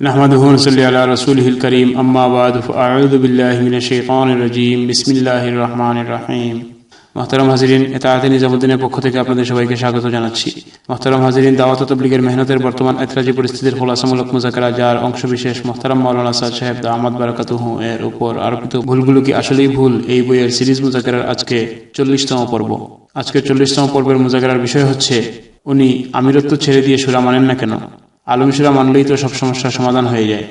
نحمده ونصلي على رسوله الكريم أما بعد فأعوذ بالله من الشيطان الرجيم بسم الله الرحمن الرحيم মহতারাম হাজিরিন এতাহাতে নিজামুদ্দিনের পক্ষ থেকে আপনাদের সবাইকে স্বাগত জানাচ্ছি মহতারাম হাজিরিন দাওয়াত তবলিগের মেহনতের বর্তমান এতরাজি পরিস্থিতির খোলাসামূলক মুজাকারা যার অংশবিশেষ মহতারাম মাওলানা সাদ সাহেব আহমদ বারাকাতুহু এর উপর আরোপিত ভুলগুলো কি আসলেই ভুল এই বইয়ের সিরিজ মুজাকারার আজকে চল্লিশতম পর্ব আজকে চল্লিশতম পর্বের মুজাকারার বিষয় হচ্ছে উনি আমিরত্ব ছেড়ে দিয়ে সুরা মানেন না কেন আলম সুরা মানলেই তো সব সমস্যার সমাধান হয়ে যায়।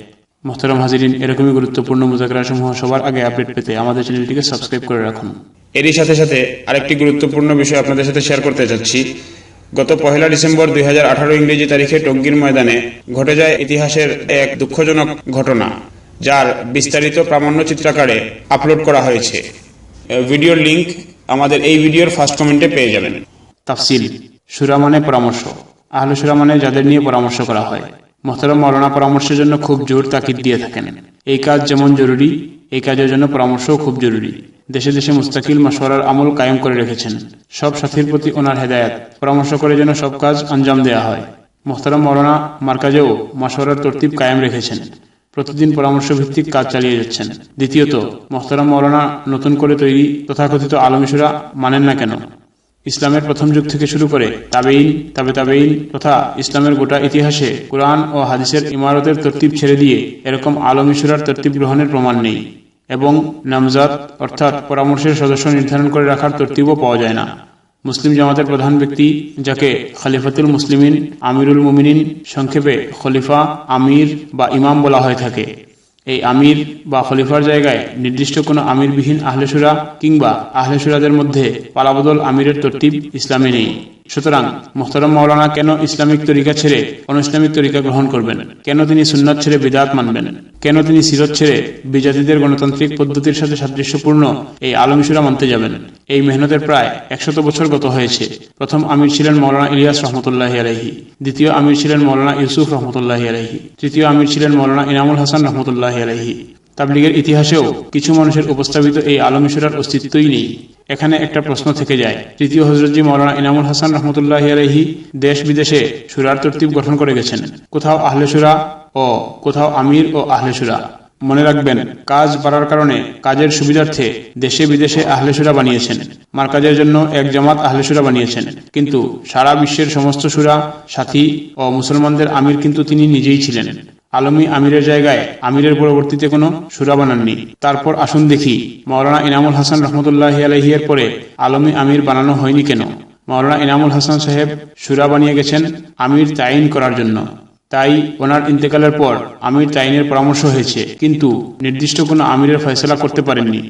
মোহতারাম হাজিরিন এরকমই গুরুত্বপূর্ণ মুজাকারা সমূহ সবার আগে আপডেট পেতে আমাদের চ্যানেলটিকে সাবস্ক্রাইব করে রাখুন। এরই সাথে সাথে আরেকটি গুরুত্বপূর্ণ বিষয় আপনাদের সাথে শেয়ার করতে যাচ্ছি। গত পহেলা ডিসেম্বর দুই ইংরেজি তারিখে টঙ্গীর ময়দানে ঘটে যায় ইতিহাসের এক দুঃখজনক ঘটনা যার বিস্তারিত প্রামাণ্য চিত্রাকারে আপলোড করা হয়েছে। ভিডিওর লিংক আমাদের এই ভিডিওর ফার্স্ট কমেন্টে পেয়ে যাবেন। তাফসিল সুরা মানে পরামর্শ। আহলে সুরা মানে যাদের নিয়ে পরামর্শ করা হয়। মোহতারাম মৌলানা পরামর্শের জন্য খুব জোর তাকিদ দিয়ে থাকেন। এই কাজ যেমন জরুরি, এই কাজের জন্য পরামর্শও খুব জরুরি। দেশে দেশে মুস্তাকিল মশওয়ারার আমল কায়েম করে রেখেছেন। সব সাথীর প্রতি ওনার হেদায়াত। পরামর্শ করে যেন সব কাজ আঞ্জাম দেয়া হয়। মোহতারাম মৌলানা মার্কাজেও মশওয়ারার তরতিব কায়েম রেখেছেন। প্রতিদিন পরামর্শ ভিত্তিক কাজ চালিয়ে যাচ্ছেন। দ্বিতীয়ত, মোহতারাম মৌলানা নতুন করে তৈরি তথাকথিত আলমিসুরা মানেন না কেন? ইসলামের প্রথম যুগ থেকে শুরু করে তাবেইন তাবে তাবেইন তথা ইসলামের গোটা ইতিহাসে কোরআন ও হাদিসের ইমারতের তরতিব ছেড়ে দিয়ে এরকম আলমিসুরার তরতিব গ্রহণের প্রমাণ নেই এবং নামজাত অর্থাৎ পরামর্শের সদস্য নির্ধারণ করে রাখার তরতিবও পাওয়া যায় না। মুসলিম জামাতের প্রধান ব্যক্তি, যাকে খলিফাতুল মুসলিমিন, আমিরুল মুমিনিন সংক্ষেপে খলিফা, আমির বা ইমাম বলা হয়ে থাকে। এই আমির বা খলিফার জায়গায় নির্দিষ্ট কোনো আমিরবিহীন আহলেসুরা কিংবা আহলেসুরাদের মধ্যে পালাবদল আমিরের তরতিব ইসলামে নেই। সুতরাং মোহতারম মাওলানা কেন ইসলামিক তরিকা ছেড়ে অন ইসলামিক তরিকা গ্রহণ করবেন? কেন তিনি সুন্নাত ছেড়ে বিদাত মানবেন? কেন তিনি সিরত ছেড়ে বিজাতিদের গণতান্ত্রিক পদ্ধতির সাথে সাদৃশ্যপূর্ণ এই আলমিসুরা মানতে যাবেন? এই মেহনতের প্রায় একশত বছর গত হয়েছে। প্রথম আমির ছিলেন মৌলানা ইলিয়াস রহমতুল্লাহ আলহি দ্বিতীয় আমির ছিলেন মৌলানা ইউসুফ রহমতুল্লাহ আলহি তৃতীয় আমির ছিলেন মৌলানা ইনামুল হাসান রহমতুল্লাহ আলহি তাবলিগের ইতিহাসেও কিছু মানুষের উপস্থাপিত এই আলমিসুরার অস্তিত্বই নেই। এখানে একটা প্রশ্ন থেকে যায়, তৃতীয় হজরতজি মৌলানা ইনামুল হাসান রহমতুল্লাহ আলহি দেশ বিদেশে সুরার তরতিব গঠন করে গেছেন। কোথাও আহলে সুরা ও কোথাও আমির ও আহলে সুরা। মনে রাখবেন, কাজ বাড়ার কারণে কাজের সুবিধার্থে দেশে বিদেশে আহলেসুরা বানিয়েছেন। মার্কাজের জন্য এক জামাত আহলেসুরা বানিয়েছেন। কিন্তু সারা বিশ্বের সমস্ত সুরা সাথী ও মুসলমানদের আমির কিন্তু তিনি নিজেই ছিলেন। আলমী আমিরের জায়গায় আমিরের পরবর্তীতে কোনো সুরা বানাননি। তারপর আসুন দেখি, মাওলানা ইনামুল হাসান রহমতুল্লাহ আলহিয়ের পরে আলমী আমির বানানো হয়নি কেন? মাওলানা ইনামুল হাসান সাহেব সুরা বানিয়ে গেছেন আমির তাইন করার জন্য। তাই ওনার ইন্তেকালের পর আমির তাইনের পরামর্শ হয়েছে, কিন্তু নির্দিষ্ট কোনো আমিরের ফয়সলা করতে পারেননি।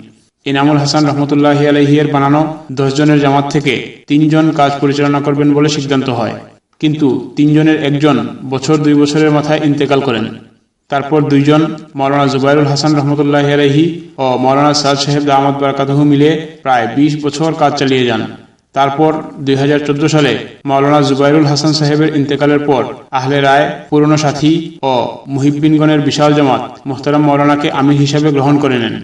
ইনামুল হাসান রহমতুল্লাহ আলহিয়ের বানানো দশ জনের জামাত থেকে তিনজন কাজ পরিচালনা করবেন বলে সিদ্ধান্ত হয়। কিন্তু তিনজনের একজন বছর দুই বছরের মাথায় ইন্তেকাল করেন। তারপর দুইজন মৌলানা জুবাইরুল হাসান রহমতুল্লাহ আলহি ও মৌলানা সাদ সাহেব আহমদ বারকাতহু মিলে প্রায় ২০ বছর কাজ চালিয়ে যান। তারপর দুই হাজার চোদ্দ সালে মাওলানা জুবাইরুল হাসান সাহেবের ইন্তেকালের পর আহলে রায়, পুরনো সাথী ও মুহিবিনগণের বিশাল জামাত মোহতারাম মাওলানাকে আমির হিসাবে গ্রহণ করে নেন।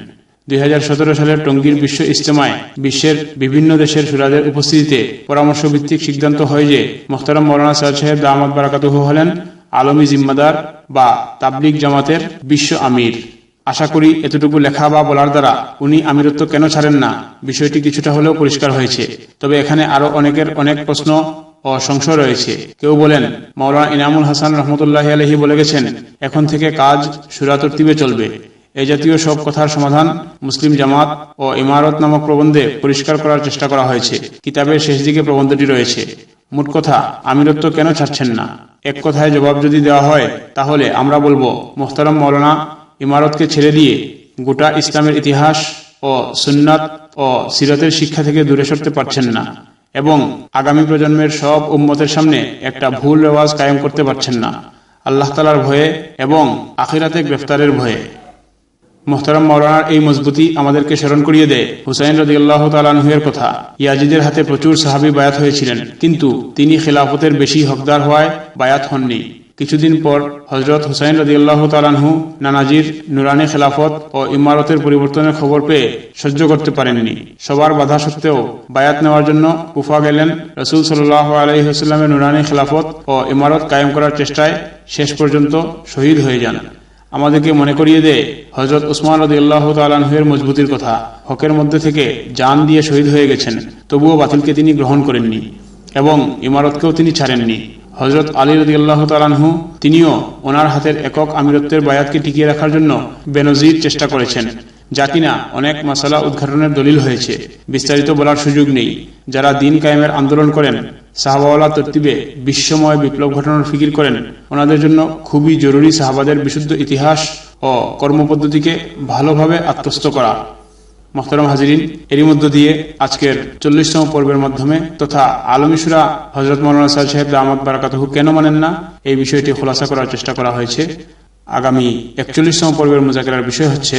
দুই হাজার সতেরো সালের টঙ্গীর বিশ্ব ইজতেমায় বিশ্বের বিভিন্ন দেশের সুরাদের উপস্থিতিতে পরামর্শ ভিত্তিক সিদ্ধান্ত হয় যে মোহতারাম মৌলানা সৈয়দ সাহেব আহমদ বারাকাতুহু হলেন আলমী জিম্মাদার বা তাবলিক জামাতের বিশ্ব আমির। আশা করি এতটুকু লেখা বা বলার দ্বারা উনি আমিরত্ব কেন ছাড়েন না? বিষয়টি কিছুটা হলেও পরিষ্কার হয়েছে। তবে এখানে আরও অনেকের অনেক প্রশ্ন ও সংশয় রয়েছে। কেউ বলেন, মাওলানা ইনামুল হাসান রহমতুল্লাহ আলহি বলে গেছেন, এখন থেকে কাজ সুরাতর্তিবে চলবে। এ জাতীয় সব কথার সমাধান মুসলিম জামাত ও ইমারত নামক প্রবন্ধে পরিষ্কার করার চেষ্টা করা হয়েছে। কিতাবের শেষ দিকে প্রবন্ধটি রয়েছে। মোট কথা, আমিরত্ব কেন ছাড়ছেন না? এক কথায় জবাব যদি দেওয়া হয়, তাহলে আমরা বলব, মোহতারাম মৌলানা ইমারতকে ছেড়ে দিয়ে গোটা ইসলামের ইতিহাস ও সুন্নাত ও সিরতের শিক্ষা থেকে দূরে সরতে পারছেন না এবং আগামী প্রজন্মের সব উম্মতের সামনে একটা ভুল রেওয়াজ কায়েম করতে পারছেন না। আল্লাহ তালার ভয়ে এবং আখিরাতে গ্রেফতারের ভয়ে। মোহতারাম মৌলানার এই মজবুতি আমাদেরকে স্মরণ করিয়ে দেয় হুসাইন রদি আল্লাহ তালানহুয়ের কথা। ইয়াজিদের হাতে প্রচুর সাহাবি বায়াত হয়েছিলেন, কিন্তু তিনি খেলাফতের বেশি হকদার হওয়ায় বায়াত হননি। কিছুদিন পর হজরত হুসাইন রদিয়াল্লাহ তালানহু নানাজির নুরানি খেলাফত ও ইমারতের পরিবর্তনের খবর পেয়ে সহ্য করতে পারেননি। সবার বাধা সত্ত্বেও বায়াত নেওয়ার জন্য কুফা গেলেন রসুল সাল্লাহ আলহিহাস্লামের নুরানি খেলাফত ও ইমারত কায়েম করার চেষ্টায় শেষ পর্যন্ত শহীদ হয়ে যান। আমাদেরকে মনে করিয়ে দেয় হজরত উসমান রদি আল্লাহ তালাহের মজবুতির কথা, হকের মধ্যে থেকে জান দিয়ে শহীদ হয়ে গেছেন, তবুও বাতিলকে তিনি গ্রহণ করেননি এবং ইমারতকেও তিনি ছাড়েননি। হজরত আলী রদি আল্লাহ তালানহু তিনিও ওনার হাতের একক আমিরত্বের বায়াতকে টিকিয়ে রাখার জন্য বেনজির চেষ্টা করেছেন। যা কিনা অনেক মশালা উদ্ঘাটনের দলিল হয়েছে। বিস্তারিত বলার সুযোগ নেই। যারা দিন কায়েমের আন্দোলন করেন, সাহাবাওয়ালা তরতিবে বিশ্বময় বিপ্লব ঘটানোর ফিকির করেন, ওনাদের জন্য খুবই জরুরি সাহাবাদের বিশুদ্ধ ইতিহাস ও কর্মপদ্ধতিকে ভালোভাবে আত্মস্থ করা। মোহতারাম হাজিরিন, এরই মধ্য দিয়ে আজকের চল্লিশতম পর্বের মাধ্যমে তথা আলমিসুরা হজরত মৌলানা সাহেব সাহেব আহমদ বারাকাতহু কেন মানেন না, এই বিষয়টি খোলাসা করার চেষ্টা করা হয়েছে। আগামী একচল্লিশতম পর্বের মোজাকেরার বিষয় হচ্ছে,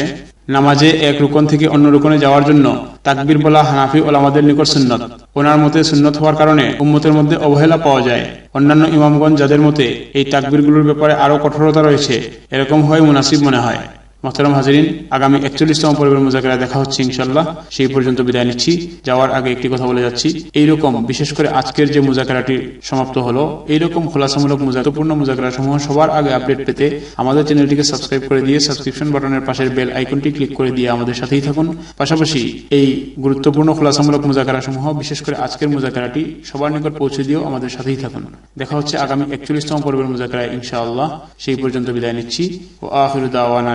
নামাজে এক রুকন থেকে অন্য রুকনে যাওয়ার জন্য তাকবির বলা হানাফি ওলামাদের নিকট সুন্নত। ওনার মতে সুন্নত হওয়ার কারণে উম্মতের মধ্যে অবহেলা পাওয়া যায়। অন্যান্য ইমামগঞ্জ যাদের মতে এই তাকবিরগুলোর ব্যাপারে আরও কঠোরতা রয়েছে, এরকম হয় মুনাসিব মনে হয়। মোহতারাম হাজরিন, আগামী একচল্লিশতম পর্বের মোজাকেরা দেখা হচ্ছে ইনশাল্লাহ সেই পর্যন্ত বিদায় নিচ্ছি। যাওয়ার আগে একটি কথা বলে যাচ্ছি। এইরকম বিশেষ করে আজকের যে মোজাকেরাটি সমাপ্ত হলো, এইরকম খোলাসামূলক মোজাকপূর্ণ মোজাকেরা সমূহ সবার আগে আপডেট পেতে আমাদের চ্যানেলটিকে সাবস্ক্রাইব করে দিয়ে সাবস্ক্রিপশন বাটনের পাশের বেল আইকনটি ক্লিক করে দিয়ে আমাদের সাথেই থাকুন। পাশাপাশি এই গুরুত্বপূর্ণ খোলাসামূলক মোজাকেরা সমূহ বিশেষ করে আজকের মোজাকেরাটি সবার নিকট পৌঁছে দিয়েও আমাদের সাথেই থাকুন। দেখা হচ্ছে আগামী একচল্লিশতম পর্বের মোজাকেরায় ইনশাআল্লাহ। সেই পর্যন্ত বিদায় নিচ্ছি। ও আখির দাওয়ান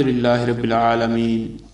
لله رب العالمين.